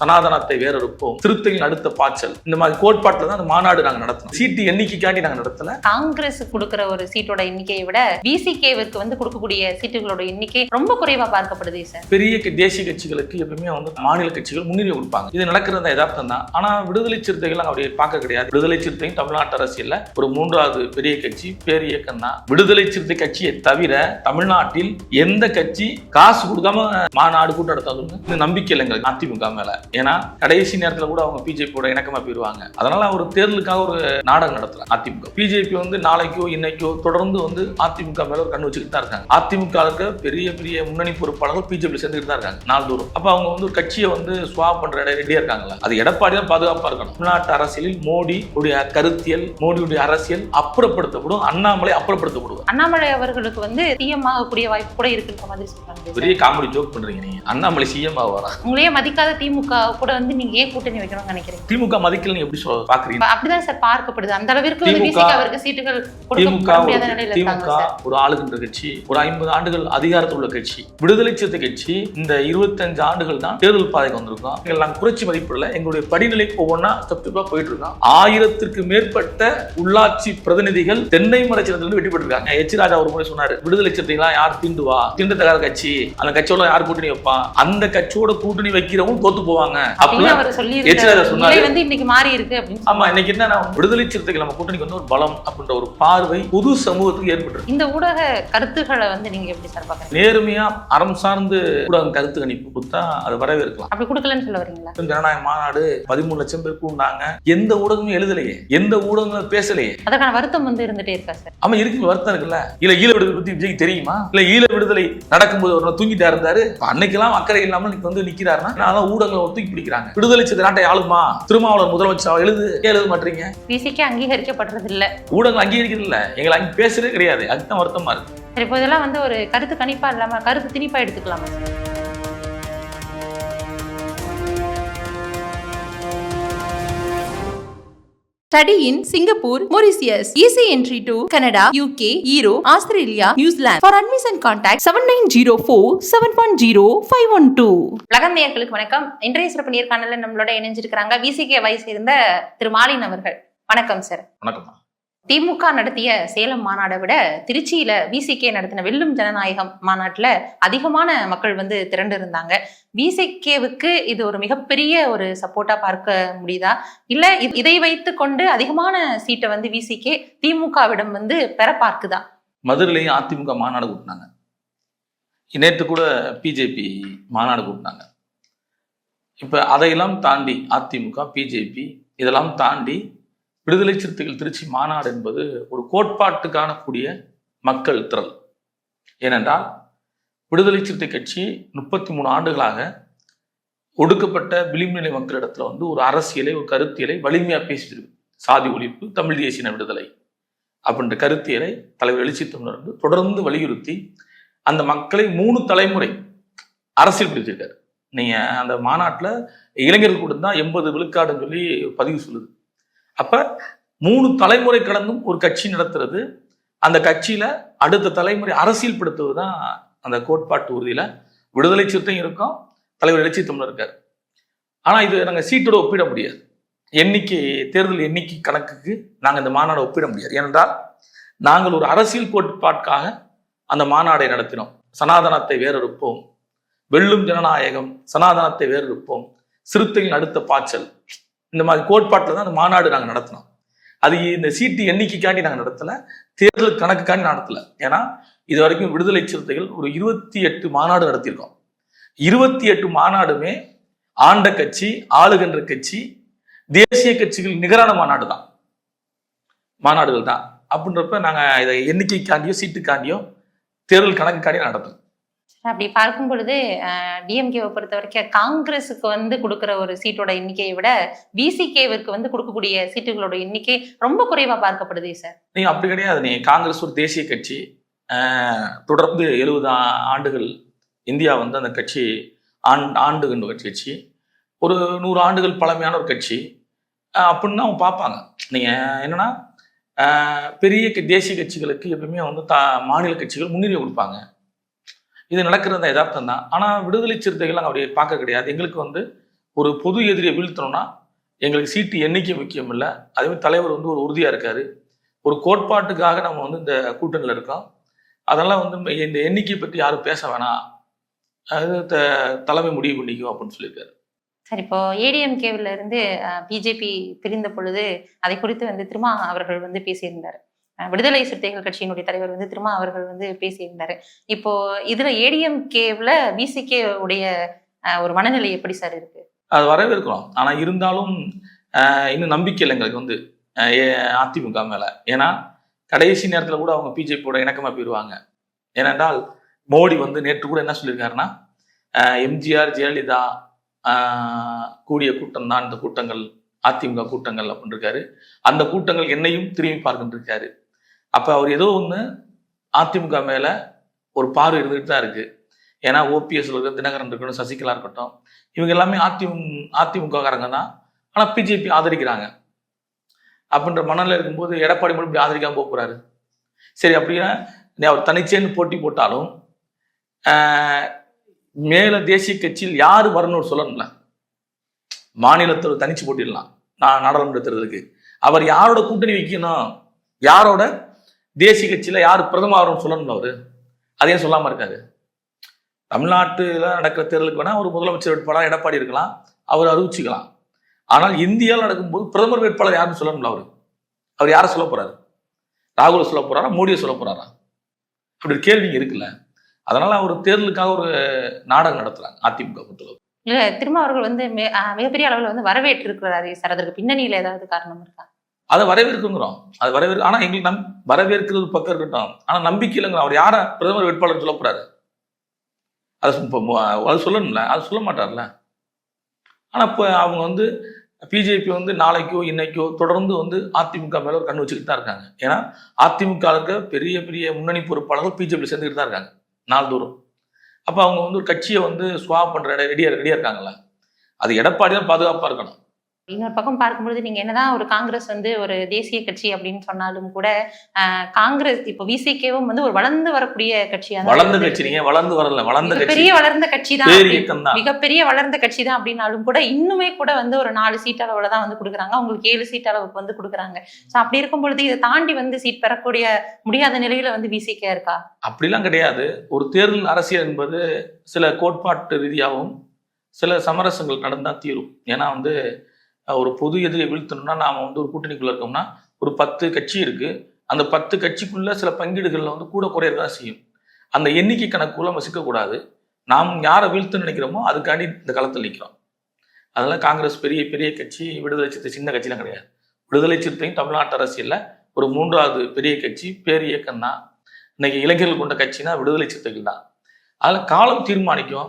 சனாதனத்தை வேறறுப்போம். திருத்தையில் அடுத்த பாய்ச்சல். இந்த மாதிரி கோட்பாட்டில் தான் அந்த மாநாடு நாங்க நடத்தணும் சீட்டு எண்ணிக்கைக்காண்டி நாங்க நடத்தல. காங்கிரஸ் கொடுக்கிற ஒரு சீட்டோட எண்ணிக்கையை விட விசிகேவுக்கு வந்து கொடுக்கக்கூடிய சீட்டுகளோட எண்ணிக்கை ரொம்ப குறைவா பார்க்கப்படுது சார் பெரிய தேசிய கட்சிகளுக்கு எப்பவுமே வந்து மாநில கட்சிகள் முன்னுரிமை கொடுப்பாங்க. இது நடக்கிறது யதார்த்தம் தான். ஆனா விடுதலை சிறுத்தைகள் அப்படி பார்க்க கிடையாது. விடுதலை சிறுத்தையும் தமிழ்நாட்டு அரசியல்ல ஒரு மூன்றாவது பெரிய கட்சி பேர் இயக்கம் தான். விடுதலை சிறுத்தை கட்சியை தவிர தமிழ்நாட்டில் எந்த கட்சி காசு கொடுக்காம மாநாடு கூட்டம் நடத்தாதுன்னு இந்த நம்பிக்கை இல்லை எங்களுக்கு அதிமுக மேல. ஏன்னா கடைசி நேரத்துல கூட அவங்க பிஜேபியோட இணக்கமா போயிருவாங்க. அதனால ஒரு தேர்தலுக்காக ஒரு நாடகம் நடத்தல அதிமுக. பிஜேபி வந்து நாளைக்கோ இன்னைக்கோ தொடர்ந்து வந்து அதிமுக மேல ஒரு கண் வச்சுக்கிட்டு தான் இருக்காங்க. அதிமுக பெரிய பெரிய முன்னணி பொறுப்பாளர்கள் பிஜேபி சேர்ந்துட்டு தான் இருக்காங்க நாள்தோறும் அப்ப அவங்க வந்து கட்சியை வந்து ஸ்வாப் பண்ற ரெடியா இருக்காங்கல்ல அது எடப்பாடி தான் பாதுகாப்பா இருக்கணும். தமிழ்நாட்டு அரசியலில் மோடி உடைய கருத்தியல் மோடியுடைய அரசியல் அப்புறப்படுத்தப்படும் அண்ணாமலை அப்புறப்படுத்தப்படுவார். அண்ணாமலை அவர்களுக்கு வந்து சிஎம் ஆகக்கூடிய வாய்ப்பு கூட இருக்குன்ற மாதிரி சொல்றாங்க. பெரிய காமெடி ஜோக் பண்றீங்க நீங்க. அண்ணாமலை சிஎம் ஆவாரா? உங்களையே மதிக்காத திமுக கூட வந்து நீங்க ஏன் கூட்டணி வைக்கணும்னு நினைக்கிறீங்க? திமுக மதிக்கல நீங்க எப்படி சொல்ல பாக்குறீங்க? அப்ப அப்படிதான் சார் பார்க்கப்படுது. அந்த அளவிற்கு விசிக அவருக்கு சீட்டுகள் கொடுக்க முடியாத நிலையில திமுக ஒரு ஆளுகின்ற கட்சி ஒரு ஐம்பது ஆண்டுகள் அதிகாரத்தில் உள்ள கட்சி விடுதலை சிறுத்தை கட்சி இந்த இருபத்தஞ்சு ஆண்டுகள் தான் தேர்தல் பாதைக்கு வந்திருக்கோம். நாங்கள் குறைச்சி மதிப்பிடல எங்களுடைய படிநிலை ஒவ்வொன்றா ஸ்டெப் ஸ்டெப்பா போயிட்டு இருக்கோம் ஆயிரத்திற்கு மேற்பட்ட உள்ளாட்சி பிரதிநிதிகள் தென்னை மரச்சினத்திலிருந்து வெற்றி பெற்றிருக்காங்க. எச் ராஜா ஒரு முறை சொன்னாரு விடுதலை சிறுத்தைலாம் யார் தீண்டுவா தீண்டத்தகாத கட்சி அந்த கட்சியோட யார் கூட்டணி வைப்பான் அந்த கட்சியோட கூட்டணி வைக்கிறவங்க தோத்து போவாங்க. அப்படின்னு மாறி இருக்கு ஆமா இன்னைக்கு என்ன விடுதலை சிறுத்தைகள் நம்ம கூட்டணிக்கு வந்து ஒரு பலம் அப்படின்ற ஒரு பார்வை பொது சமூகத்துக்கு ஏற்பட்டு இந்த ஊடக கருத்துக்களை வந்து நீங்க எப்படி சார் பாக்குறீங்க நேர்மையா அறம் சார்ந்து ஊடகம் கருத்து கணிப்பு கொடுத்தா அது வரவேற்கலாம். அப்படி கொடுக்கலன்னு சொல்ல வரீங்களா? ஜனநாயக மாநாடு பதிமூணு லட்சம் பேர் கூண்டாங்க எந்த ஊடகமும் எழுதலையே. எந்த ஊடகங்களும் பேசலையே. அதற்கான வருத்தம் வந்து இருந்துட்டே இருக்கா சார்? ஆமா இருக்கு. வருத்தம் இருக்குல்ல. இல்ல ஈழ விடுதலை பத்தி விஜய்க்கு தெரியுமா? இல்ல ஈழ விடுதலை நடக்கும்போது ஒரு தூங்கிட்டா இருந்தாரு. அன்னைக்கெல்லாம் அக்கறை இல்லாம இன்னைக்கு வந்து நிக்கிறாருன்னா ஊடகங்களை ஒரு தூக்கி பிடிக்கிறாங்க. விடுதலை சித்த நாட்டை ஆளுமா? திருமாவளவன் முதலமைச்சர்? எழுது எழுத மாட்டீங்க? விசிக்கே அங்கீகரிக்கப்படுறது இல்ல ஊடகங்கள் அங்கீகரிக்கிறது இல்ல எங்களை அங்க பேசுறதே கிடையாது. அதுதான் வருத்தமா இருக்கு. சரி இப்போ இதெல்லாம் வந்து ஒரு கருத்து கணிப்பா இல்லாம கருத்து திணிப்பா எடுத்துக்கலாமா? Sir Study in Singapore, Mauritius. Easy entry to Canada, UK, Europe, Australia, New Zealand. For admission contact 7904 710 512. உலகம் நேயர்களுக்கு வணக்கம் இன்றைய சிறப்பு நேர்காணல நம்மளோட இணைஞ்சிருக்கிறாங்க விசிகே வை சேர்ந்த திரு மாலின் அவர்கள் வணக்கம் சார் வணக்கம்மா திமுக நடத்திய சேலம் மாநாடை விட திருச்சியில விசிகே நடத்தின வெல்லும் ஜனநாயகம் மாநாட்டில் அதிகமான மக்கள் வந்து திரண்டு இருந்தாங்க விசிகேவுக்கு இது ஒரு மிகப்பெரிய ஒரு சப்போர்ட்டா பார்க்க முடியுதா? இல்ல இதை வைத்து கொண்டு அதிகமான சீட்டை வந்து விசிகே திமுகவிடம் வந்து பெற பார்க்குதா? மதுரையிலையும் அதிமுக மாநாடு கூட்டினாங்க. நேற்று கூட பிஜேபி மாநாடு கூட்டினாங்க. இப்போ அதையெல்லாம் தாண்டி அதிமுக பிஜேபி இதெல்லாம் தாண்டி விடுதலை சிறுத்தைகள் திருச்சி மாநாடு என்பது ஒரு கோட்பாட்டு காணக்கூடிய மக்கள் திரள். ஏனென்றால் விடுதலை சிறுத்தை கட்சி முப்பத்தி மூணு ஆண்டுகளாக ஒடுக்கப்பட்ட விளிம்புநிலை மக்களிடத்துல வந்து ஒரு அரசியலை ஒரு கருத்தியலை வலிமையாக பேசிட்டு சாதி ஒழிப்பு தமிழ் தேசிய விடுதலை அப்படின்ற கருத்தியலை தலைவர் எழுச்சி தமிழர் வந்து தொடர்ந்து வலியுறுத்தி அந்த மக்களை மூணு தலைமுறை அரசியல் பிடிச்சிருக்காரு நீங்க அந்த மாநாட்டில் இளைஞர்கள் கூட தான் எண்பது விழுக்காடுன்னு சொல்லி பதிவு சொல்லுது. அப்ப மூணு தலைமுறை கடந்தும் ஒரு கட்சி நடத்துறது. அந்த கட்சியில அடுத்த தலைமுறை அரசியல் படுத்துவது தான் அந்த கோட்பாட்டு உறுதியில விடுதலை சிறுத்தையும் இருக்கும் தலைவர் எழுச்சி தமிழர் இருக்காரு. ஆனா இது நாங்க சீட்டோட ஒப்பிட முடியாது. எண்ணிக்கை தேர்தல் எண்ணிக்கை கணக்குக்கு நாங்கள் இந்த மாநாடை ஒப்பிட முடியாது. ஏனென்றால் நாங்கள் ஒரு அரசியல் கோட்பாட்டுக்காக அந்த மாநாடை நடத்தினோம். சனாதனத்தை வேறறுப்போம் வெல்லும் ஜனநாயகம் சனாதனத்தை வேறறுப்போம் சிறுத்தையின் அடுத்த பாய்ச்சல். இந்த மாதிரி கோட்பாட்டில் தான் அந்த மாநாடு நாங்கள் நடத்தினோம். அது இந்த சீட்டு எண்ணிக்கைக்காண்டி நாங்கள் நடத்தலை தேர்தல் கணக்குக்காண்டி நடத்தலை. ஏன்னா இது வரைக்கும் விடுதலை சிறுத்தைகள் ஒரு இருபத்தி எட்டு மாநாடு நடத்தியிருக்கோம். இருபத்தி எட்டு மாநாடுமே ஆண்ட கட்சி ஆளுகின்ற கட்சி தேசிய கட்சிகள் நிகரான மாநாடு தான். மாநாடுகள் தான். அப்படின்றப்ப நாங்கள் இதை எண்ணிக்கைக்காண்டியோ சீட்டுக்காண்டியோ தேர்தல் கணக்குக்காண்டியோ நடத்தணும் அப்படி பார்க்கும் பொழுது டிஎம்கேவை பொறுத்த வரைக்கும் காங்கிரஸுக்கு வந்து கொடுக்குற ஒரு சீட்டோட எண்ணிக்கையை விட விசிகேவுக்கு வந்து கொடுக்கக்கூடிய சீட்டுகளோட எண்ணிக்கை ரொம்ப குறைவா பார்க்கப்படுது சார் நீ அப்படி கிடையாது. நீ காங்கிரஸ் ஒரு தேசிய கட்சி. தொடர்ந்து எழுபது ஆண்டுகள் இந்தியா வந்து அந்த கட்சி ஆண் ஆண்டு கண்டு கட்சி ஒரு நூறு ஆண்டுகள் பழமையான ஒரு கட்சி. அப்படின்னு அவங்க பார்ப்பாங்க. நீங்கள் என்னன்னா பெரிய க- தேசிய கட்சிகளுக்கு எப்பவுமே வந்து தா மாநில கட்சிகள் முன்னுரிமை கொடுப்பாங்க. இது நடக்கிறது யதார்த்தம் தான். ஆனால் விடுதலை சிறுத்தைகள் நாங்கள் அப்படி பார்க்க கிடையாது. எங்களுக்கு வந்து ஒரு பொது எதிரியை வீழ்த்தணும்னா எங்களுக்கு சீட்டு எண்ணிக்கை முக்கியம் இல்லை. அதே மாதிரி தலைவர் வந்து ஒரு உறுதியாக இருக்கார். ஒரு கோட்பாட்டுக்காக நம்ம வந்து இந்த கூட்டணியில் இருக்கோம். அதெல்லாம் வந்து இந்த எண்ணிக்கை பற்றி யாரும் பேச வேணாம். அது த- தலைமை முடிவு பண்ணிக்கும் அப்படின்னு சொல்லியிருக்காரு. சார் இப்போ ஏடிஎம்கேவில் இருந்து பிஜேபி பிரிந்த பொழுது அதை குறித்து வந்து திருமா அவர்கள் வந்து பேசியிருந்தார். விடுதலை சிறுத்தைகள் கட்சியினுடைய தலைவர் வந்து திருமா அவர்கள் வந்து பேசியிருந்தாரு. இப்போ இதுல ஏடிஎம்கேவில் பிசிகே உடைய ஒரு மனநிலை எப்படி சார் இருக்கு? அது வரவேற்கிறோம். ஆனால் இருந்தாலும் இன்னும் நம்பிக்கை இல்லை எங்களுக்கு வந்து அதிமுக மேலே. ஏன்னா கடைசி நேரத்தில் கூட அவங்க பிஜேபியோட இணக்கமாக போயிடுவாங்க ஏனென்றால் மோடி வந்து நேற்று கூட என்ன சொல்லியிருக்காருன்னா எம்ஜிஆர் ஜெயலலிதா கூடிய கூட்டம் தான் இந்த கூட்டங்கள் அதிமுக கூட்டங்கள் அப்படின்னு இருக்காரு. அந்த கூட்டங்கள் என்னையும் திரும்பி பார்க்கின்றிருக்காரு அப்போ அவர் ஏதோ ஒன்று அதிமுக மேலே ஒரு பார்வை இருந்துகிட்டு தான் இருக்குது ஏன்னா ஓபிஎஸ்ல இருக்க தினகரன் இருக்கட்டும் சசிகலா இருக்கட்டும் இவங்க எல்லாமே அதிமுக அதிமுககாரங்க தான் ஆனால் பிஜேபி ஆதரிக்கிறாங்க. அப்படின்ற மனநிலை இருக்கும்போது எடப்பாடி மட்டும் இப்படி ஆதரிக்காமல் போக போகிறாரு சரி அப்படின்னா நீ அவர் தனிச்சேன்னு போட்டி போட்டாலும் மேலே மேல தேசிய கட்சியில் யார் வரணும்னு சொல்லணும்ல. மாநிலத்தில் தனிச்சு போட்டிடலாம். நான் நாடாளுமன்ற தேர்தலுக்கு. அவர் யாரோட கூட்டணி வைக்கணும்? யாரோட தேசிய கட்சியில் யார் பிரதமர் ஆகணும்னு சொல்லணும்ல அவர்? அதையும் சொல்லாமல் இருக்காரு. தமிழ்நாட்டில் நடக்கிற தேர்தலுக்கு வேணால் ஒரு முதலமைச்சர் வேட்பாளர் எடப்பாடி இருக்கலாம் அவர் அறிவிச்சுக்கலாம். ஆனால் இந்தியாவில் நடக்கும்போது பிரதமர் வேட்பாளர் யாருன்னு சொல்லணும்ல அவர்? அவர் யாரை சொல்ல போகிறாரு ராகுல சொல்ல போகிறாரா மோடியை சொல்ல போகிறாரா அப்படி ஒரு கேள்வி இருக்குல்ல. அதனால அவர் தேர்தலுக்காக ஒரு நாடகம் நடத்துறாங்க அதிமுக பொறுத்தளவு. இல்லை திரும்ப அவர்கள் வந்து மிக- மிகப்பெரிய அளவில் வந்து வரவேற்று இருக்கிறாரு சார் அதற்கு பின்னணியில் ஏதாவது காரணம் இருக்கா? அதை வரவேற்குங்கிறோம். அது வரவேற்கு ஆனால் எங்களுக்கு நம் வரவேற்கிறது ஒரு பக்கம் இருக்கட்டும். ஆனால் நம்பிக்கை இல்லைங்கிறோம். அவர் யாரை பிரதமர் வேட்பாளர் சொல்ல போறாரு? அது இப்போ அது சொல்லணும்ல? அது சொல்ல மாட்டார்ல? ஆனால் இப்போ அவங்க வந்து பிஜேபி வந்து நாளைக்கோ இன்னைக்கோ தொடர்ந்து வந்து அதிமுக மேல ஒரு கண் வச்சுக்கிட்டு தான் இருக்காங்க. ஏன்னா அதிமுக இருக்க பெரிய பெரிய முன்னணி பொறுப்பாளர்கள் பிஜேபி சேர்ந்துக்கிட்டு தான் இருக்காங்க. நாள் தூரம் அப்போ அவங்க வந்து ஒரு கட்சியை வந்து ஸ்வாப் இட ரெடியாக ரெடியாக இருக்காங்கல்ல? அது எடப்பாடி தான் பாதுகாப்பாக இருக்கணும். இன்னொரு பக்கம் பார்க்கும்பொழுது நீங்க என்னதான் ஒரு காங்கிரஸ் வந்து ஒரு தேசிய கட்சி அப்படின்னு சொன்னாலும் கூட காங்கிரஸ் இப்போ விசிகேவும் வந்து ஒரு வளர்ந்து வரக்கூடிய கட்சியா வளர்ந்த. கட்சி நீங்க வளர்ந்து வரல வளர்ந்த மிகப்பெரிய வளர்ந்த கட்சி தான். மிகப்பெரிய வளர்ந்த கட்சி தான் அப்படின்னாலும் கூட இன்னுமே கூட வந்து ஒரு நாலு சீட் அளவுல தான் வந்து கொடுக்குறாங்க. அவங்களுக்கு ஏழு சீட் அளவுக்கு வந்து கொடுக்குறாங்க. ஸோ அப்படி இருக்கும் பொழுது இதை தாண்டி வந்து சீட் பெறக்கூடிய முடியாத நிலையில வந்து விசிகே இருக்கா? அப்படிலாம் கிடையாது. ஒரு தேர்தல் அரசியல் என்பது சில கோட்பாட்டு ரீதியாகவும் சில சமரசங்கள் நடந்தால் தீரும். ஏன்னா வந்து ஒரு பொது எதிரியை வீழ்த்தணும்னா நாம் வந்து ஒரு கூட்டணிக்குள்ளே இருக்கோம்னா ஒரு பத்து கட்சி இருக்குது அந்த பத்து கட்சிக்குள்ளே சில பங்கீடுகளில் வந்து கூட குறைய தான் செய்யும். அந்த எண்ணிக்கை கணக்குள்ள நம்ம சிக்கக்கூடாது. நாம் யாரை வீழ்த்துன்னு நினைக்கிறோமோ அதுக்காண்டி இந்த களத்தில் நிற்கிறோம் அதெல்லாம் காங்கிரஸ் பெரிய பெரிய கட்சி விடுதலை சிறுத்தை சின்ன கட்சிலாம் கிடையாது. விடுதலை சிறுத்தையும் தமிழ்நாட்டு அரசியலில் ஒரு மூன்றாவது பெரிய கட்சி பேர் இயக்கம் தான் இன்னைக்கு இளைஞர்கள் கொண்ட கட்சினா விடுதலை சிறுத்தைகள் தான். அதில் காலம் தீர்மானிக்கும்.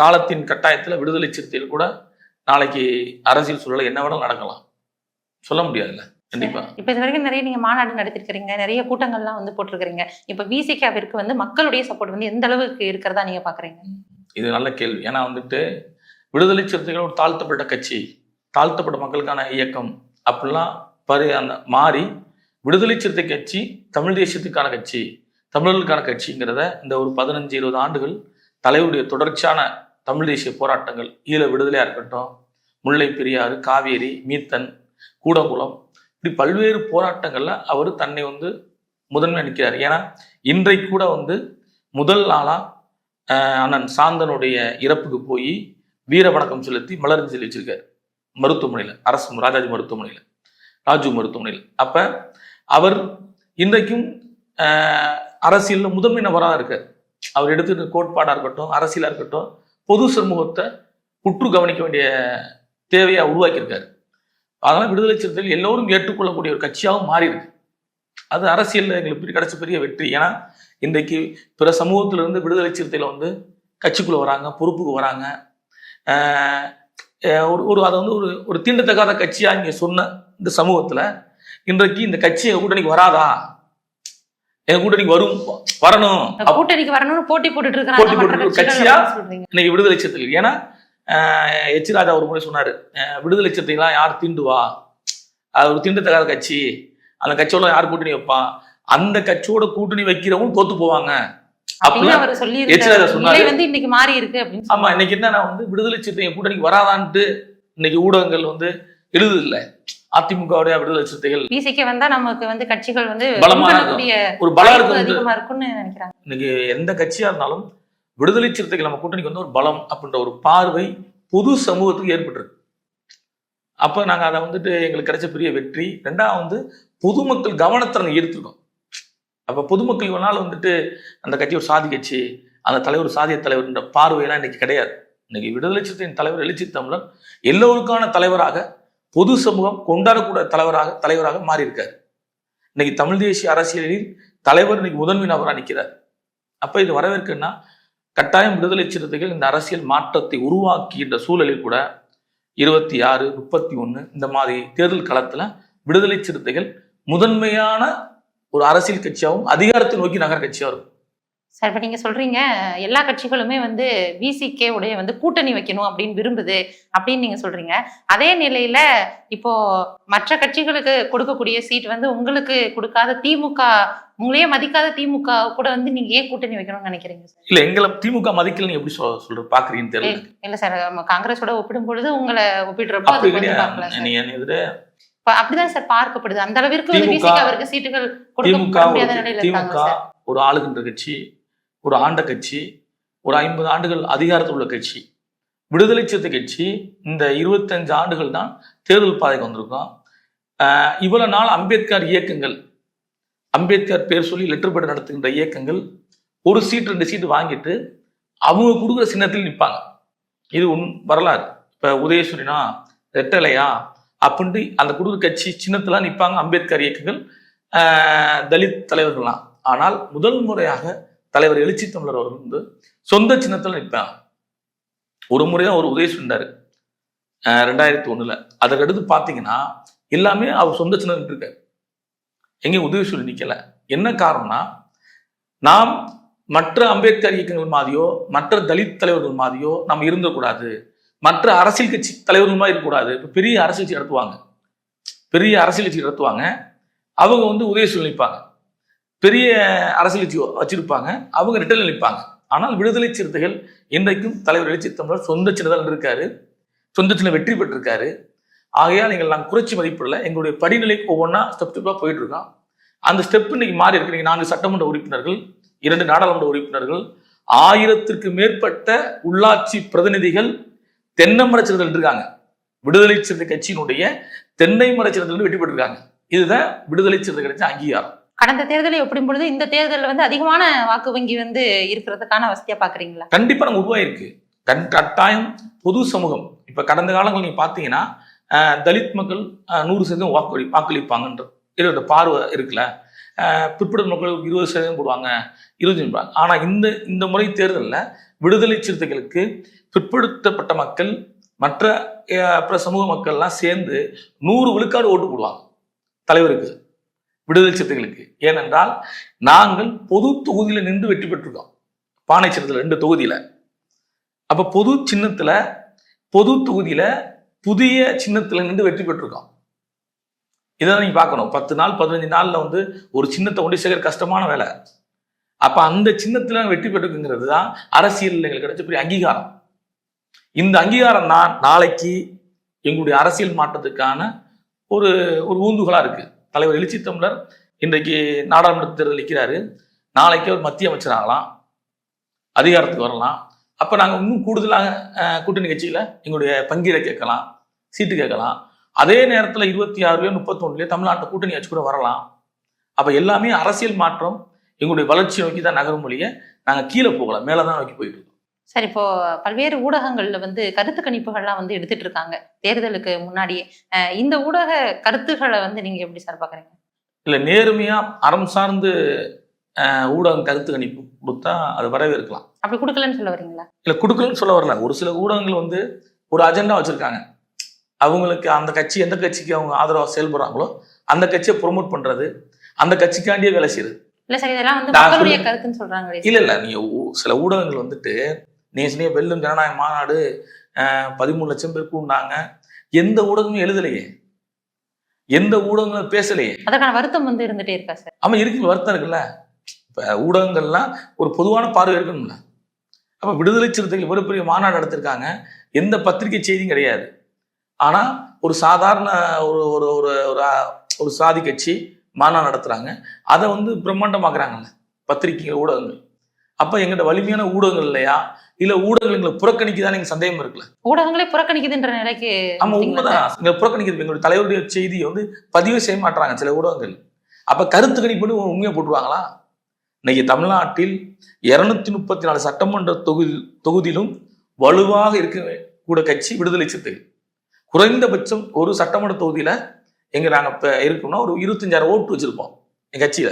காலத்தின் கட்டாயத்தில் விடுதலை சிறுத்தைகள் கூட நாளைக்கு அரசியல் சூழல என்ன வேணாலும் நடக்கலாம். சொல்ல முடியாதுல்ல. கண்டிப்பா. இப்ப இது வரைக்கும் நிறைய நீங்க மாநாடு நடத்திருக்கிறீங்க. நிறைய கூட்டங்கள்லாம் வந்து போட்டிருக்கிறீங்க. இப்ப விசிகாவிற்கு வந்து மக்களுடைய சப்போர்ட் வந்து எந்த அளவுக்கு இருக்கிறதா நீங்க பாக்குறீங்க? இது நல்ல கேள்வி. ஏன்னா வந்துட்டு விடுதலை சிறுத்தைகள் ஒரு தாழ்த்தப்பட்ட கட்சி. தாழ்த்தப்பட்ட மக்களுக்கான இயக்கம். அப்படிலாம் பரி அந்த மாறி விடுதலை சிறுத்தை கட்சி தமிழ் தேசியத்துக்கான கட்சி தமிழர்களுக்கான கட்சிங்கிறத இந்த ஒரு பதினஞ்சு இருபது ஆண்டுகள் தலைவருடைய தொடர்ச்சியான தமிழ் தேசிய போராட்டங்கள் ஈழ விடுதலையாக இருக்கட்டும் முல்லை பெரியாறு காவேரி மீத்தன் கூடங்குளம் இப்படி பல்வேறு போராட்டங்களில் அவர் தன்னை வந்து முதன்மை நிற்கிறார். ஏன்னா இன்றைக்கு கூட வந்து முதல் நாளாக அண்ணன் சாந்தனுடைய இறப்புக்கு போய் வீர வணக்கம் செலுத்தி மலரஞ்சலி வச்சிருக்காரு மருத்துவமனையில் அரசு ராஜாஜி மருத்துவமனையில் ராஜு மருத்துவமனையில். அப்போ அவர் இன்றைக்கும் அரசியலில் முதன்மை நபராக இருக்கார். அவர் எடுத்துட்டு கோட்பாடாக இருக்கட்டும் அரசியலாக இருக்கட்டும் பொது சமூகத்தை உற்று கவனிக்க வேண்டிய தேவையை உருவாக்கியிருக்காரு. அதனால் விடுதலை சிறுத்தைகள் எல்லோரும் ஏற்றுக்கொள்ளக்கூடிய ஒரு கட்சியாகவும் மாறி இருக்கு அது அரசியலில் எங்களுக்கு கிடைச்ச பெரிய வெற்றி. ஏன்னா இன்றைக்கு பிற சமூகத்திலிருந்து விடுதலை சிறுத்தைகள் வந்து கட்சிக்குள்ளே வராங்க பொறுப்புக்கு வராங்க. ஒரு ஒரு அதை வந்து ஒரு ஒரு தீண்டத்தகாத கட்சியாக இங்கே சொன்ன இந்த சமூகத்தில் இன்றைக்கு இந்த கட்சி கூட்டணிக்கு வராதா? எங்க கூட்டணிக்கு வரும் வரணும். கூட்டணிக்கு வரணும்னு போட்டி போட்டுட்டு போட்டி இருக்காங்க போட்டுட்டு கட்சிகள் கட்சியா? இன்னைக்கு விடுதலை சிறுத்தைகள். ஏன்னா எச் ராஜா ஒரு முறை சொன்னாரு விடுதலை சிறுத்தைகள்லாம் யார் தீண்டுவா? அது ஒரு தீண்டத்தகாத கட்சி. அந்த கட்சியோட யார் கூட்டணி வைப்பான்? அந்த கட்சியோட கூட்டணி வைக்கிறவங்க தோத்து போவாங்க. இன்னைக்கு மாறி இருக்கு ஆமா இன்னைக்கு என்னன்னா வந்து விடுதலை சிறுத்தைகள் கூட்டணிக்கு வராதான்ட்டு இன்னைக்கு ஊடகங்கள் வந்து எழுதுது இல்ல. அதிமுகவுடைய விடுதலை சிறுத்தைகள் பிசிகே வந்தா நமக்கு வந்து கட்சிகள் வந்து பலமா win பண்ணக்கூடிய ஒரு பலம் அதிகமா இருக்கும்னு நினைக்கிறாங்க. இன்னைக்கு எந்த கட்சியா இருந்தாலும் விடுதலை சிறுத்தைகள் நம்ம கூட்டணிக்கு வந்து ஒரு பலம் அப்படின்ற ஒரு பார்வை பொது சமூகத்துக்கு ஏற்பட்டிருக்கு. அப்ப நாங்க அதை வந்துட்டு எங்களுக்கு கிடைச்ச பெரிய வெற்றி. ரெண்டாவது வந்து பொதுமக்கள் கவனத்தை நாங்க ஈர்த்திருக்கோம். அப்ப பொதுமக்கள் இவனால வந்துட்டு அந்த கட்சி ஒரு சாதி கட்சி அந்த தலைவர் சாதிய தலைவர்ன்ற பார்வையெல்லாம் இன்னைக்கு கிடையாது. இன்னைக்கு விடுதலை சிறுத்தையின் தலைவர் எழுச்சி தமிழர் எல்லோருக்கான தலைவராக பொது சமூகம் கொண்டாடக்கூடிய தலைவராக தலைவராக மாறி இன்னைக்கு தமிழ் தேசிய அரசியலில் தலைவர் இன்னைக்கு முதன்மை நபராக நிற்கிறார் அப்போ இது வரவேற்குன்னா கட்டாயம் விடுதலை சிறுத்தைகள் இந்த அரசியல் மாற்றத்தை உருவாக்கின்ற சூழலில் கூட இருபத்தி ஆறு முப்பத்தி ஒன்று இந்த மாதிரி தேர்தல் காலத்தில் விடுதலை சிறுத்தைகள் முதன்மையான ஒரு அரசியல் கட்சியாகவும் அதிகாரத்தை நோக்கி நகர கட்சியாக இருக்கும். சார் இப்ப நீங்க சொல்றீங்க எல்லா கட்சிகளுமே வந்து விசிகே உடைய வந்து கூட்டணி வைக்கணும் அப்படின்னு விரும்புது அப்படின்னு நீங்க சொல்றீங்க. அதே நிலையில இப்போ மற்ற கட்சிகளுக்கு கொடுக்கக்கூடிய சீட் வந்து உங்களுக்கு கொடுக்காத திமுக உங்களையே மதிக்காத திமுக கூட வந்து நீங்க ஏன் கூட்டணி வைக்கணும்னு நினைக்கிறீங்க சார்? இல்ல எங்களை திமுக மதிக்கல நீங்க எப்படி சொல் சொல்ற பாக்குறீங்கன்னு தெரியல. இல்ல சார் காங்கிரஸோட ஒப்பிடும் பொழுது உங்களை ஒப்பிடுறப்போ அது கொஞ்சம் அப்படிதான் சார் பார்க்கப்படுது. அந்த அளவிற்கு வந்து திமுக விசிக அவருக்கு சீட்டுகள் திமுக கொடுக்க முடியாத ஒரு- நிலையில திமுக இருக்காங்க சார். ஒரு ஆளுகின்ற கட்சி ஒரு ஆண்ட கட்சி ஒரு ஐம்பது ஆண்டுகள் அதிகாரத்தில் உள்ள கட்சி விடுதலை சிறுத்தை கட்சி இந்த இருபத்தஞ்சு ஆண்டுகள் தான் தேர்தல் பாதைக்கு வந்திருக்கோம். இவ்வளவு நாள் அம்பேத்கர் இயக்கங்கள் அம்பேத்கர் பேர் சொல்லி லெட்டர் பேட் நடத்துகின்ற இயக்கங்கள் ஒரு சீட் ரெண்டு சீட்டு வாங்கிட்டு அவங்க கொடுக்குற சின்னத்தில் நிற்பாங்க இது உன் வரலாறு. இப்போ உதயசூரினா ரெட்டலையா அப்படின்ட்டு அந்த கொடுக்குற கட்சி சின்னத்தெல்லாம் நிற்பாங்க அம்பேத்கர் இயக்கங்கள் தலித் தலைவர்கள்லாம். ஆனால் முதல் முறையாக தலைவர் எழுச்சி தமிழர் அவர் வந்து சொந்த சின்னத்தில் நிற்பான் ஒரு முறையா ஒரு உதவி இருந்தாரு ரெண்டாயிரத்தி ஒண்ணுல. அதற்கடுத்து அடுத்து எல்லாமே அவர் சொந்த சின்னம் இருக்காரு எங்கேயும் சொல்லி நிற்கலை என்ன காரணம்னா நாம் மற்ற அம்பேத்கர் இயக்கங்கள் மாதிரியோ மற்ற தலித் தலைவர்கள் மாதிரியோ நம்ம இருந்தக்கூடாது மற்ற அரசியல் கட்சி தலைவர்கள் மாதிரி இருக்கக்கூடாது. இப்போ பெரிய அரசியல் கட்சி நடத்துவாங்க. பெரிய அரசியல் கட்சி நடத்துவாங்க. அவங்க வந்து உதவி சொல்லி நிற்பாங்க. பெரிய அரசியல் கட்சி வச்சிருப்பாங்க. அவங்க ரிட்டர்னில் நிற்பாங்க ஆனால் விடுதலை சிறுத்தைகள் இன்றைக்கும் தலைவர் எழுச்சி தமிழர் சொந்த சின்னதால் இருக்காரு சொந்த சின்ன வெற்றி பெற்றிருக்காரு. ஆகையால் நீங்கள் நாங்கள் குறைச்சி மதிப்பிடல எங்களுடைய படிநிலை ஒவ்வொன்றா ஸ்டெப் ஸ்டெப்பாக போயிட்டு இருக்கோம் அந்த ஸ்டெப் இன்னைக்கு மாறி இருக்கு. நீங்கள் நான்கு சட்டமன்ற உறுப்பினர்கள் இரண்டு நாடாளுமன்ற உறுப்பினர்கள் ஆயிரத்திற்கு மேற்பட்ட உள்ளாட்சி பிரதிநிதிகள் தென்னமர மரச்சிறுதல் இருக்காங்க விடுதலை சிறுத்தை கட்சியினுடைய தென்னை மரச்சிறுதல் வெற்றி பெற்றிருக்காங்க. இதுதான் விடுதலை சிறுத்தை கட்சி அங்கீகாரம். கடந்த தேர்தலை ஒப்பிடும் பொழுது இந்த தேர்தலில் வந்து அதிகமான வாக்கு வங்கி வந்து இருக்கிறதுக்கான வசதியா பாக்குறீங்களா? கண்டிப்பா நம்ம உருவாயிருக்கு. கண் கட்டாயம் பொது சமூகம். இப்ப கடந்த காலங்கள் நீங்க பாத்தீங்கன்னா தலித் மக்கள் நூறு சதவீதம் வாக்களி வாக்களிப்பாங்கன்ற இது பார்வை இருக்குல்ல. பிற்படுத்த மக்கள் இருபது சதவீதம் போடுவாங்க இருபது போடுவாங்க. ஆனா இந்த இந்த முறை தேர்தலில் விடுதலை சிறுத்தைகளுக்கு பிற்படுத்தப்பட்ட மக்கள் மற்ற அப்புறம் பிற சமூக மக்கள்லாம் சேர்ந்து நூறு விழுக்காடு ஓட்டு போடுவாங்க. தலைவருக்கு. விடுதலை சிறுத்தைகளுக்கு. ஏனென்றால் நாங்கள் பொது தொகுதியில் நின்று வெற்றி பெற்றிருக்கோம் பானை சின்னத்தில் ரெண்டு தொகுதியில். அப்போ பொது சின்னத்தில் பொது தொகுதியில் புதிய சின்னத்தில் நின்று வெற்றி பெற்றிருக்கோம் இதை நீங்கள் பார்க்கணும். பத்து நாள் பதினஞ்சு நாளில் வந்து ஒரு சின்னத்தை கொண்டு சேர்க்கிற கஷ்டமான வேலை. அப்போ அந்த சின்னத்தில் வெற்றி பெற்றுக்குங்கிறது தான் அரசியல் எங்களுக்கு கிடைச்ச பெரிய அங்கீகாரம். இந்த அங்கீகாரம் தான் நாளைக்கு எங்களுடைய அரசியல் மாற்றத்துக்கான ஒரு ஒரு ஊந்துகளாக இருக்குது தலைவர் எழுச்சி தமிழர் இன்றைக்கு நாடாளுமன்ற தேர்தல் நிற்கிறாரு. நாளைக்கு அவர் மத்திய அமைச்சர் ஆகலாம். அதிகாரத்துக்கு வரலாம். அப்போ நாங்கள் இன்னும் கூடுதலாக கூட்டணி கட்சியில் எங்களுடைய பங்கீரை கேட்கலாம். சீட்டு கேட்கலாம். அதே நேரத்தில் இருபத்தி ஆறுலயோ முப்பத்தொன்னுலையோ தமிழ்நாட்டை கூட்டணி கட்சி கூட வரலாம். அப்போ எல்லாமே அரசியல் மாற்றம் எங்களுடைய வளர்ச்சி நோக்கி தான் நகரும் மொழியை நாங்கள் கீழே போகலாம் மேலே தான் நோக்கி போயிட்டு இருக்கோம். சரி இப்போ பல்வேறு ஊடகங்கள்ல வந்து கருத்து கணிப்புகள்லாம் வந்து எடுத்துட்டு இருக்காங்க தேர்தலுக்கு முன்னாடியே இந்த ஊடக கருத்துக்களை வந்து நீங்க எப்படி சார் பாக்குறீங்க இல்லை நேர்மையாக அறம் சார்ந்து ஊடகம் கருத்து கணிப்பு கொடுத்தா அது வரவேற்கலாம். அப்படி கொடுக்கலன்னு சொல்ல வரீங்களா? இல்லை கொடுக்கலன்னு சொல்ல வரல. ஒரு சில ஊடகங்கள் வந்து ஒரு அஜெண்டா வச்சிருக்காங்க. அவங்களுக்கு அந்த கட்சி எந்த கட்சிக்கு அவங்க ஆதரவாக செயல்படுறாங்களோ அந்த கட்சியை ப்ரொமோட் பண்றது அந்த கட்சிக்காண்டியே வேலை செய்யுது. இல்ல சார் இதெல்லாம் வந்து மக்களுடைய கருத்துன்னு சொல்றாங்க இல்ல இல்ல நீங்க சில ஊடகங்கள் வந்துட்டு சொன்னீங்க வெல்லும் ஜனநாயக மாநாடு பதிமூணு லட்சம் பேர் கூண்டாங்க எந்த ஊடகமும் எழுதலையே. எந்த ஊடகங்களும் பேசலையே. அதற்கான வருத்தம் வந்து இருந்துட்டே இருக்கா சார்? ஆமா இருக்கு வருத்தம் இருக்குல்ல. இப்போ ஊடகங்கள்லாம் ஒரு பொதுவான பார்வை இருக்கணும்ல. அப்போ விடுதலை சிறுத்தைகள் இவ்வளவு பெரிய மாநாடு நடத்திருக்காங்க. எந்த பத்திரிகை செய்தியும் கிடையாது. ஆனால் ஒரு சாதாரண ஒரு ஒரு ஒரு ஒரு சாதி கட்சி மாநாடு நடத்துகிறாங்க அதை வந்து பிரம்மாண்டமாக்குறாங்கல்ல பத்திரிகைகள் ஊடகங்கள். அப்போ எங்கிட்ட வலிமையான ஊடகங்கள் இல்லையா? இல்லை ஊடகங்கள் எங்களை புறக்கணிக்குதான் எனக்கு சந்தேகம் இருக்குல்ல? ஊடகங்களே புறக்கணிக்குதுன்ற நிலைக்கு ஆமா? உண்மைதான். எங்களை புறக்கணிக்கிறது எங்களுடைய தலைவருடைய செய்தியை வந்து பதிவு செய்ய மாட்டாங்க சில ஊடகங்கள். அப்ப கருத்து கணிப்புன்னு உண்மையை போட்டுருவாங்களா? இன்னைக்கு தமிழ்நாட்டில் இருநூத்தி முப்பத்தி நாலு சட்டமன்ற தொகுதி தொகுதியிலும் வலுவாக இருக்க கூட கட்சி விடுதலை சிறுத்தைகள். குறைந்தபட்சம் ஒரு சட்டமன்ற தொகுதியில எங்க நாங்க இருக்கோம்னா ஒரு இருபத்தஞ்சாயிரம் ஓட்டு வச்சிருப்போம் எங்க கட்சியில.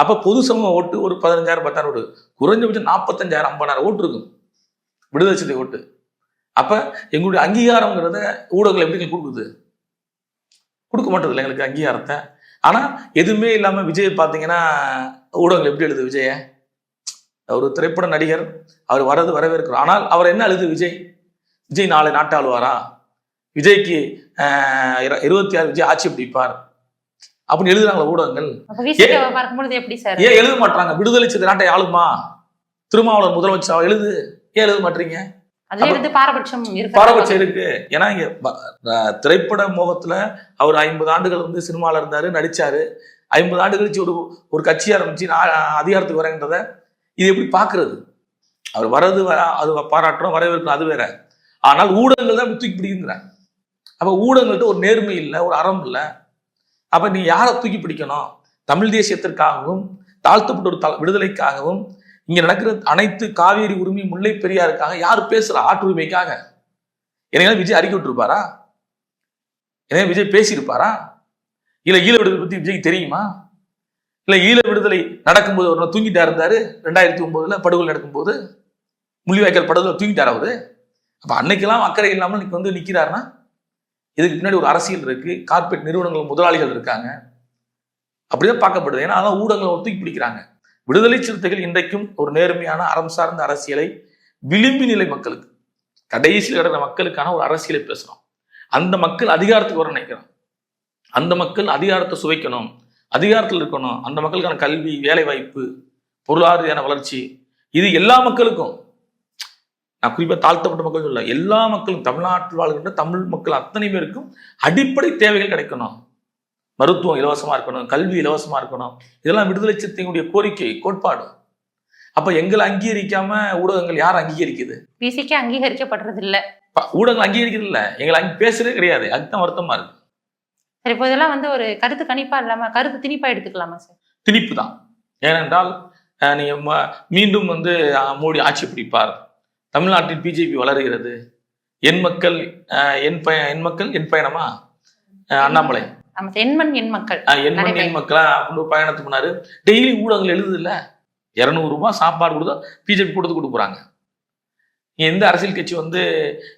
அப்ப பொது சமூக ஓட்டு ஒரு பதினஞ்சாயிரம் பத்தாயிரம் ஓட்டு. குறைஞ்சபட்சம் நாற்பத்தஞ்சாயிரம் ஐம்பதாயிரம் ஓட்டு இருக்கும். விடுதலை சிறுத்தை ஓட்டு. அப்ப எங்களுடைய அங்கீகாரங்கிறத ஊடகங்கள் எப்படி கொடுக்குது? கொடுக்க மாட்டதில்ல எங்களுக்கு அங்கீகாரத்தை? ஆனா எதுவுமே இல்லாம விஜய் பார்த்தீங்கன்னா ஊடகங்கள் எப்படி எழுது விஜய? ஒரு திரைப்பட நடிகர் அவர் வரது வரவேற்கிறோம் ஆனால் அவர் என்ன எழுது விஜய்? விஜய் நாளை நாட்டாளுவாரா? விஜய்க்கு இருபத்தி ஆறு விஜய் ஆட்சி பிடிப்பார் அப்படின்னு எழுதுறாங்களா ஊடகங்கள். எப்படி சார்? ஏன் எழுத மாட்டாங்க விடுதலை சிறுத்தை நாட்டை ஆளுமா? திருமாவளவன் முதலமைச்சர்? எழுது. ஏன் எழுத மாட்டீங்க? பாரபட்சம் இருக்கு. ஏன்னா இங்க திரைப்பட மோகத்துல அவர் ஐம்பது ஆண்டுகள் வந்து சினிமால இருந்தாரு நடிச்சாரு. ஐம்பது ஆண்டு கழிச்சு ஒரு ஒரு கட்சி ஆரம்பிச்சு நான் அதிகாரத்துக்கு வரேன்றத இது எப்படி பாக்குறது? அவர் வர்றது வர அது பாராட்டுறோம் வரவேற்கிறோம் அது வேற. ஆனால் ஊடகங்கள் தான் தூக்கி பிடிக்குங்கிறாங்க. அப்ப ஊடகங்கள்ட்ட ஒரு நேர்மை இல்லை ஒரு அறம் இல்லை. அப்ப நீ யாரை தூக்கி பிடிக்கணும்? தமிழ் தேசியத்திற்காகவும் தாழ்த்தப்பட்ட ஒரு த- விடுதலைக்காகவும் இங்க நடக்கிற அனைத்து காவேரி உரிமை முல்லை பெரியாருக்காக யார் பேசுறா ஆட்டு உரிமைக்காக எனவே விஜய் அறிக்கை விட்டுருப்பாரா? எனவே விஜய் பேசியிருப்பாரா? இல்ல ஈழ விடுதலை பத்தி விஜய்க்கு தெரியுமா? இல்ல ஈழ விடுதலை நடக்கும்போது ஒரு நாள் தூங்கிட்டா இருந்தாரு ரெண்டாயிரத்தி ஒன்பதுல படுகொலை நடக்கும்போது முள்ளிவாய்க்கால் படுகொலை தூங்கிட்டார் அவரு. அப்ப அன்னைக்கெல்லாம் அக்கறை இல்லாமல் இன்னைக்கு வந்து நிக்கிறாருன்னா இதுக்கு பின்னாடி ஒரு அரசியல் இருக்கு. கார்பரேட் நிறுவனங்கள் முதலாளிகள் இருக்காங்க. அப்படிதான் பார்க்கப்படுது. ஏன்னா அதான் ஊடகங்களை தூக்கி பிடிக்கிறாங்க. விடுதலை சிறுத்தைகள் இன்றைக்கும் ஒரு நேர்மையான அறம் சார்ந்த அரசியலை விளிம்பு நிலை மக்களுக்கு கடைசியில் கிடக்கிற மக்களுக்கான ஒரு அரசியலை பேசுறோம். அந்த மக்கள் அதிகாரத்துக்கு வர நினைக்கிறோம். அந்த மக்கள் அதிகாரத்தை சுவைக்கணும். அதிகாரத்தில் இருக்கணும். அந்த மக்களுக்கான கல்வி வேலை வாய்ப்பு பொருளாதார வளர்ச்சி இது எல்லா மக்களுக்கும். நான் குறிப்பா தாழ்த்தப்பட்ட மக்கள் சொல்ல எல்லா மக்களும் தமிழ்நாட்டில் வாழ்கின்ற தமிழ் மக்கள் அத்தனை பேருக்கும் அடிப்படை தேவைகள் கிடைக்கணும். மருத்துவம் இலவசமா இருக்கணும் கல்வி இலவசமா இருக்கணும். இதெல்லாம் விடுதலை சிறுத்தைகளுடைய கோரிக்கை கோட்பாடு. அப்ப எங்களை அங்கீகரிக்காம ஊடகங்கள் யார் அங்கீகரிக்குது? பிசிக்கே அங்கீகரிக்கப்படுறது இல்ல ஊடகங்கள் அங்கீகரிக்கிறது இல்ல எங்களை அங்க பேசுறதே கிடையாது. அதுதான் வருத்தமா இருக்கு. சரி இப்போ இதெல்லாம் வந்து ஒரு கருத்து கணிப்பா இல்லாம கருத்து திணிப்பா எடுத்துக்கலாமா சார் திணிப்பு தான். ஏனென்றால் நீங்க மீண்டும் வந்து மோடி ஆட்சி பிடிப்பார். தமிழ்நாட்டில் பிஜேபி வளருகிறது. என் மக்கள் என் பய என் மக்கள் என் பயணமா? அண்ணாமலை. எண்மண் எண் மக்கள். அஹ், என் மண் என் நடைபயணம். மக்களா? அப்படின்னு பயணத்துக்கு போனாரு. டெய்லி ஊடகங்கள் எழுதுது இல்ல இருநூறு ரூபாய் சாப்பாடு கொடுத்தா பிஜேபி கொடுத்து கொடுக்க போறாங்க. எந்த அரசியல் கட்சி வந்து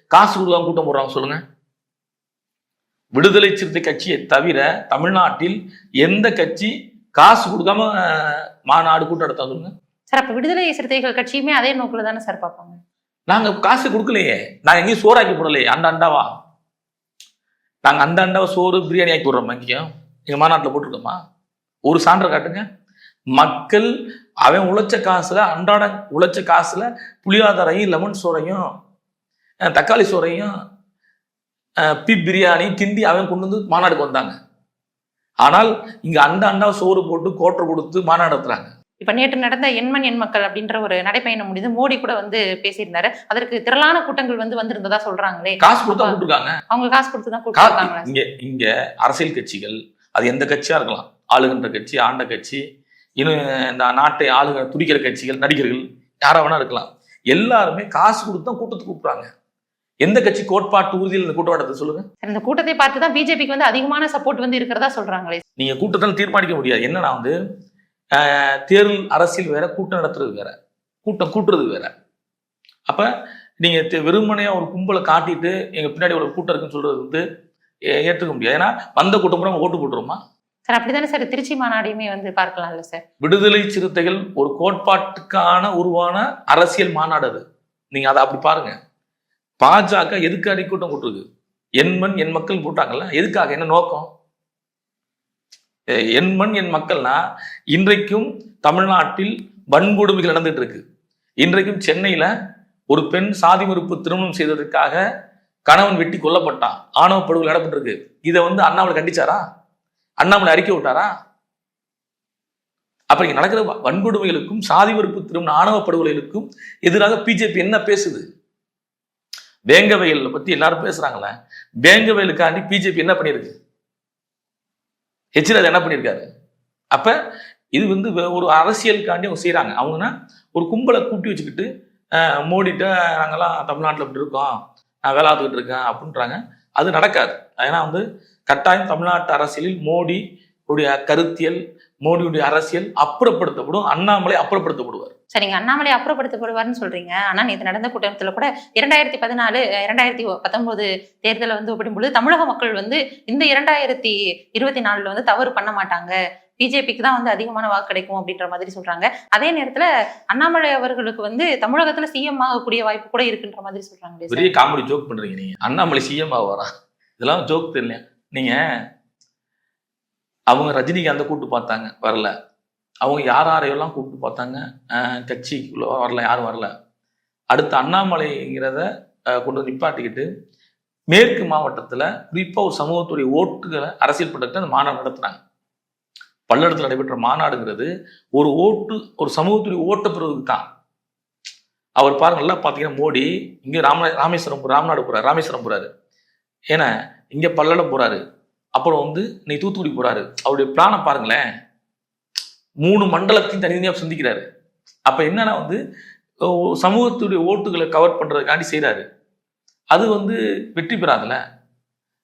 காசு கொடுக்காம கூட்டம் போடுறாங்க சொல்லுங்க. விடுதலை சிறுத்தை கட்சியை தவிர தமிழ்நாட்டில் எந்த கட்சி காசு கொடுக்காம மாநாடு கூட்டம் நடத்தா சொல்லுங்க. சார் அப்ப விடுதலை சிறுத்தைகள் கட்சியுமே அதே நோக்குல தானே சார் பார்ப்பாங்க? நாங்க காசு கொடுக்கலையே. நாங்க எங்கேயும் சோறாக்கி போடலையே. அந்த அண்டாவா நாங்க அந்த அண்டாவை சோறு பிரியாணி ஆக்கி விடுறோம் எங்கேயும் எங்க மாநாட்டில் போட்டிருக்கோமா? ஒரு சான்றை காட்டுங்க. மக்கள் அவன் உழைச்ச காசுல அன்றாட உழைச்ச காசுல புளியாதரையும் லெமன் சோறையும் தக்காளி சோறையும் பி பிரியாணி கிண்டி அவன் கொண்டு வந்து மாநாடுக்கு வந்தாங்க. ஆனால் இங்க அந்த அண்டா சோறு போட்டு கோட்டை கொடுத்து மாநாடு நடத்துறாங்க. இப்ப நேற்று நடந்த எண்மண் எண் மக்கள் அப்படின்ற ஒரு நடைப்பயணம் முடிந்து மோடி கூட வந்து பேசியிருந்தாரு. அதற்கு திரளான கூட்டங்கள் வந்து வந்திருந்ததா சொல்றாங்களே. காசு கொடுத்தா கூப்பிட்டுருக்காங்க. அவங்க காசு கொடுத்து தான் கா- கூப்பிட்டுருக்காங்களா. இங்க இங்க அரசியல் கட்சிகள் அது எந்த கட்சியா இருக்கலாம். ஆளுகின்ற கட்சி ஆண்ட கட்சி இன்னும் இந்த நாட்டை ஆளுக துடிக்கிற கட்சிகள் நடிகர்கள் யாரா வேணா இருக்கலாம். எல்லாருமே காசு கொடுத்து தான் கூட்டத்துக்கு கூப்பிடுறாங்க. எந்த கட்சி கோட்பாட்டு உறுதியில் இந்த கூட்டம் நடத்த சொல்லுங்க? இந்த கூட்டத்தை பார்த்து தான் பிஜேபிக்கு வந்து அதிகமான சப்போர்ட் வந்து இருக்கிறதா சொல்றாங்களே. நீங்க கூட்டத்தில் தீர்மானிக்க முடியாது. என்னன்னா வந்து தேர்தல் அரசியல் வேற கூட்டம் நடத்துறது வேற. கூட்டம் கூட்டுறது வேற. அப்ப நீங்க வெறுமனையா ஒரு கும்பலை காட்டிட்டு எங்க பின்னாடி ஒரு கூட்டம் இருக்குன்னு சொல்றது வந்து ஏற்றுக்க முடியாது. ஏன்னா வந்த கூட்டம் பூரா ஓட்டு போட்டுருமா சார் அப்படிதானே சார்? திருச்சி மாநாடையுமே வந்து பார்க்கலாம்ல சார்? விடுதலை சிறுத்தைகள் ஒரு கோட்பாட்டுக்கான உருவான அரசியல் மாநாடு அது. நீங்க அதை அப்படி பாருங்க. பாஜக எதுக்கு அடிக்கூட்டம் கூட்டிருக்கு என் மண் என் மக்கள் போட்டாங்கல்ல? எதுக்காக? என்ன நோக்கம்? என் மண் என் மக்கள்னா இன்றைக்கும் தமிழ்நாட்டில் வன்கொடுமைகள் நடந்துட்டு இருக்கு இன்றைக்கும் சென்னையில ஒரு பெண் சாதி மறுப்பு திருமணம் செய்ததற்காக கணவன் வெட்டி கொல்லப்பட்டான். ஆணவ படுகொலை நடப்பட்டிருக்கு இதை வந்து அண்ணாமலை கண்டிச்சாரா? அண்ணாமலை அறிக்கை விட்டாரா? அப்ப இங்க நடக்கிற வன்கொடுமைகளுக்கும் சாதி மறுப்பு திருமண ஆணவ படுகொலைகளுக்கும் எதிராக பிஜேபி என்ன பேசுது? வேங்கவயல் பத்தி எல்லாரும் பேசுறாங்களே. வேங்கவயலுக்காண்டி பிஜேபி என்ன பண்ணியிருக்கு? ஹெச்ராஜ் என்ன பண்ணியிருக்காரு அப்ப இது வந்து ஒரு அரசியலுக்காண்டி அவங்க செய்கிறாங்க அவங்கன்னா ஒரு கும்பலை கூட்டி வச்சுக்கிட்டு மோடிட்ட நாங்கெல்லாம் தமிழ்நாட்டில் இப்படி இருக்கோம் நான் வேலை இருக்கேன் அப்படின்றாங்க. அது நடக்காது. ஏன்னா வந்து கட்டாயம் தமிழ்நாட்டு அரசியலில் மோடி உடைய கருத்தியல் மோடியுடைய அரசியல் அப்புறப்படுத்தப்படும் அண்ணாமலை அப்புறப்படுத்தப்படுவார். சரிங்க அண்ணாமலை அப்புறப்படுத்தப்படுவார்னு சொல்றீங்க. ஆனா நேற்று நடந்த கூட்டத்துல கூட இரண்டாயிரத்தி பதினாலு இரண்டாயிரத்தி பத்தொன்பது தேர்தலை வந்து ஒப்பிடும்பொழுது தமிழக மக்கள் வந்து இந்த இரண்டாயிரத்தி இருபத்தி நாலுல வந்து தவறு பண்ண மாட்டாங்க. பிஜேபிக்கு தான் வந்து அதிகமான வாக்கு கிடைக்கும் அப்படின்ற மாதிரி சொல்றாங்க. அதே நேரத்துல அண்ணாமலை அவர்களுக்கு வந்து தமிழகத்துல சிஎம் ஆகக்கூடிய வாய்ப்பு கூட இருக்குன்ற மாதிரி சொல்றாங்க பெரிய காமெடி ஜோக் பண்றீங்க நீங்க. அண்ணாமலை சிஎம் ஆவாரா? இதெல்லாம் ஜோக் தெரியல நீங்க அவங்க ரஜினிகாந்தை கூப்பிட்டு பார்த்தாங்க வரல. அவங்க யார் யாரையெல்லாம் கூப்பிட்டு பார்த்தாங்க கட்சிக்குள்ள வரல யாரும் வரல. அடுத்து அண்ணாமலைங்கிறத கொண்டு வந்து நிப்பாட்டிக்கிட்டு மேற்கு மாவட்டத்தில் குறிப்பாக ஒரு சமூகத்துடைய ஓட்டுகளை அரசியல் பட்டத்தை அந்த மாநாடு நடத்துனாங்க. பல்லடத்தில் நடைபெற்ற மாநாடுங்கிறது ஒரு ஓட்டு ஒரு சமூகத்துடைய ஓட்ட தான் அவர் பாருங்க நல்லா பார்த்தீங்கன்னா மோடி இங்கே ராம ராமேஸ்வரம் ராமநாடு போகிறார் ராமேஸ்வரம் போகிறாரு ஏன்னா இங்கே பல்லடம் போகிறாரு அப்புறம் வந்து நீ தூத்துக்குடி போறாரு. அவருடைய பிளானை பாருங்களேன். மூணு மண்டலத்தையும் தனித்தனியாக சந்திக்கிறாரு. அப்ப என்னன்னா வந்து சமூகத்துடைய ஓட்டுகளை கவர் பண்றதுக்காண்டி செய்கிறாரு அது வந்து வெற்றி பெறாதுல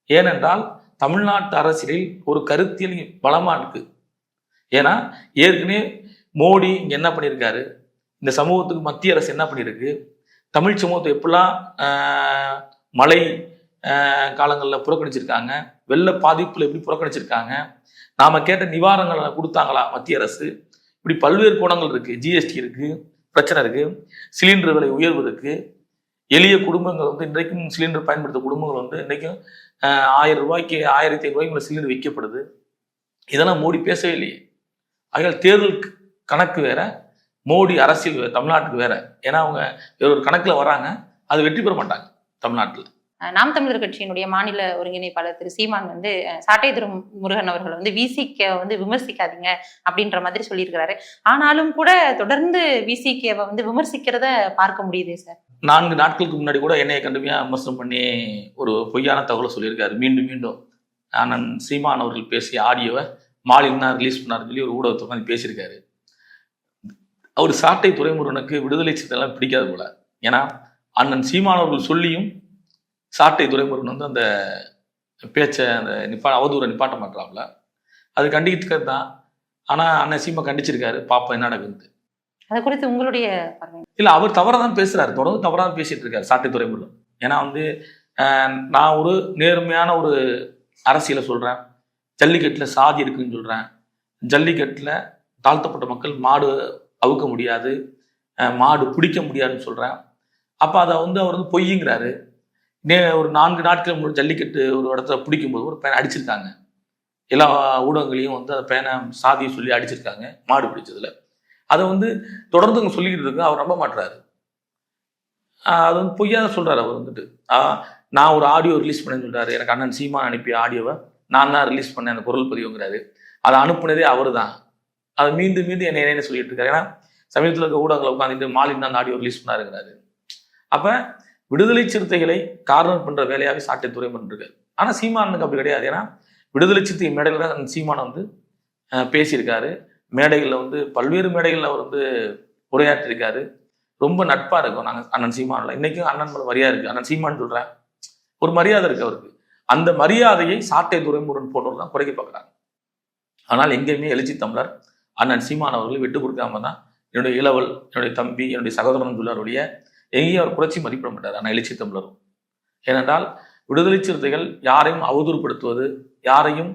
ஏனென்றால் தமிழ்நாட்டு அரசியலில் ஒரு கருத்தியல் பலமா இருக்கு. ஏன்னா ஏற்கனவே மோடி இங்க என்ன பண்ணியிருக்காரு? இந்த சமூகத்துக்கு மத்திய அரசு என்ன பண்ணியிருக்கு? தமிழ் சமூகத்தை எப்படிலாம் மலை காலங்களில் புறக்கணிச்சிருக்காங்க. வெள்ள பாதிப்பில் எப்படி புறக்கணிச்சிருக்காங்க? நாம் கேட்ட நிவாரணங்களை கொடுத்தாங்களா மத்திய அரசு? இப்படி பல்வேறு கோணங்கள் இருக்குது ஜிஎஸ்டி இருக்கு பிரச்சனை இருக்குது சிலிண்டர் விலை உயர்வு இருக்குது எளிய குடும்பங்கள் வந்து இன்றைக்கும் சிலிண்டர் பயன்படுத்த குடும்பங்கள் வந்து இன்றைக்கும் ஆயிரம் ரூபாய்க்கு ஆயிரத்தி ஐநூறுபாய்க்கு மேலே சிலிண்டர் விற்கப்படுது. இதெல்லாம் மோடி பேசவே இல்லையே. ஆகையால் தேர்தல் கணக்கு வேற மோடி அரசியல் தமிழ்நாட்டுக்கு வேற. ஏன்னா அவங்க ஒரு கணக்கில் வராங்க. அது வெற்றி பெற மாட்டாங்க தமிழ்நாட்டில். நாம் தமிழர் கட்சியினுடைய மாநில ஒருங்கிணைப்பாளர் திரு சீமான் வந்து சாட்டை திரு முருகன் அவர்கள் வந்து விசிக்க வந்து விமர்சிக்காதீங்க அப்படின்ற மாதிரி சொல்லியிருக்கிறாரு. ஆனாலும் கூட தொடர்ந்து விசிகேவை வந்து விமர்சிக்கிறத பார்க்க முடியுதே சார்? நான்கு நாட்களுக்கு முன்னாடி கூட என்னைய கண்டுமையா விமர்சனம் பண்ணி ஒரு பொய்யான தகவலை சொல்லியிருக்காரு. மீண்டும் மீண்டும் அண்ணன் சீமான் அவர்கள் பேசிய ஆடியோவை மாலின்னா ரிலீஸ் பண்ணாருன்னு சொல்லி ஒரு ஊடகத்தை உட்காந்து பேசியிருக்காரு. அவர் சாட்டை துறைமுருகனுக்கு விடுதலை சித்தெல்லாம் பிடிக்காது போல. ஏன்னா அண்ணன் சீமானவர்கள் சொல்லியும் சாட்டை துறைமுருகன் வந்து அந்த பேச்சை அந்த நிப்பா அவதூறை நிப்பாட்ட மாட்டாப்ல அது கண்டிக்கிறது தான். ஆனா அண்ணன் சீமா கண்டிச்சிருக்காரு. பாப்பா என்ன நடக்குது அது குறித்து உங்களுடைய இல்ல அவர் தவறா தான் பேசுறாரு. தொடர்ந்து தவறா தான் பேசிட்டு இருக்காரு சாட்டை துறைமுருகன். ஏன்னா வந்து நான் ஒரு நேர்மையான ஒரு அரசியலை சொல்றேன். ஜல்லிக்கட்டுல சாதி இருக்குன்னு சொல்றேன். ஜல்லிக்கட்டுல தாழ்த்தப்பட்ட மக்கள் மாடு அவுக்க முடியாது. மாடு பிடிக்க முடியாதுன்னு சொல்றேன். அப்ப அதை வந்து அவர் வந்து பொய்யுங்கிறாரு நே ஒரு நான்கு நாட்கள் முன்னாடி ஜல்லிக்கட்டு ஒரு இடத்துல பிடிக்கும்போது ஒரு பேனை அடிச்சிருக்காங்க. எல்லா ஊடகங்களையும் வந்து அந்த பேனை சாதியை சொல்லி அடிச்சிருக்காங்க மாடு பிடிச்சதுல. அதை வந்து தொடர்ந்து அவங்க சொல்லிக்கிட்டு இருக்கு அவர் நம்ப மாட்டுறாரு அது வந்து பொய்யா தான் சொல்கிறார் அவர் வந்துட்டு. ஆஹ் நான் ஒரு ஆடியோ ரிலீஸ் பண்ணேன்னு சொல்கிறாரு எனக்கு அண்ணன் சீமா அனுப்பிய ஆடியோவை நான் தான் ரிலீஸ் பண்ணேன் அந்த குரல் பதிவுங்கிறாரு. அதை அனுப்புனதே அவர் தான். அதை மீண்டும் மீண்டும் என்னை என்ன சொல்லிட்டு இருக்காரு. ஏன்னா சமீபத்தில் இருக்க ஊடகங்களை உட்காந்துட்டு மாலின் தான் அந்த ஆடியோ ரிலீஸ் பண்ணாருங்கிறாரு. அப்போ விடுதலை சிறுத்தைகளை கார்னர் பண்ற வேலையாகவே சாட்டை துறை பண்ணிருக்காரு ஆனா சீமானுக்கு அப்படி கிடையாது. ஏன்னா விடுதலை சிறுத்தை மேடையில் தான் அந்த வந்து பேசியிருக்காரு. மேடைகளில் வந்து பல்வேறு மேடைகளில் அவர் வந்து உரையாற்றிருக்காரு ரொம்ப நட்பா இருக்கும். நாங்கள் அண்ணன் சீமானில். இன்னைக்கும் அண்ணன் மேலே மரியாதை இருக்கு. அண்ணன் சீமான் சொல்றேன் ஒரு மரியாதை இருக்கு அவருக்கு. அந்த மரியாதையை சாட்டை துறைமுருகன் போன்றவர் தான் குறைக்க பார்க்குறாங்க. ஆனால் எங்கேயுமே எழுச்சி தமிழர் அண்ணன் சீமான் அவர்களை விட்டு கொடுக்காம தான் என்னுடைய இளவல் என்னுடைய தம்பி என்னுடைய சகோதரன் சொல்லுடைய எங்கேயும் அவர் புரட்சி மதிப்பிட மாட்டார். ஆனால் எழுச்சி தமிழரும். ஏனென்றால் விடுதலை சிறுத்தைகள் யாரையும் அவதூறுப்படுத்துவது யாரையும்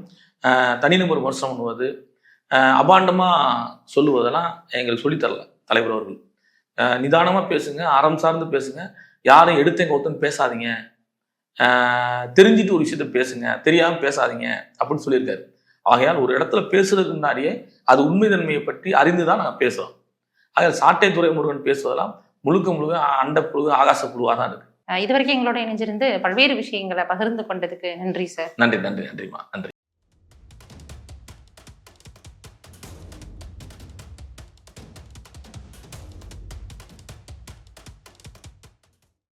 தனிநபர் விமர்சனம் பண்ணுவது அபாண்டமாக சொல்லுவதெல்லாம் எங்களுக்கு சொல்லித்தரல தலைவர் அவர்கள். நிதானமாக பேசுங்க அறம் சார்ந்து பேசுங்க. யாரையும் எங்கள் ஒருத்தன் பேசாதீங்க. தெரிஞ்சிட்டு ஒரு விஷயத்த பேசுங்க தெரியாமல் பேசாதீங்க அப்படின்னு சொல்லியிருக்காரு. ஆகையால் ஒரு இடத்துல பேசுறதுக்கு முன்னாடியே அது உண்மை தன்மையை பற்றி அறிந்து தான் நாங்கள் பேசுகிறோம் ஆகையால் சாட்டை துறை முருகன் பேசுவதெல்லாம் முழுக்க முழுக்க அண்டப்புழு ஆகாச புழுவாக தான் இருக்கு. அஹ் இது வரைக்கும் எங்களோட இணைஞ்சிருந்து பல்வேறு விஷயங்களை பகிர்ந்து கொண்டதுக்கு நன்றி சார் நன்றி நன்றி நன்றிம்மா. நன்றி.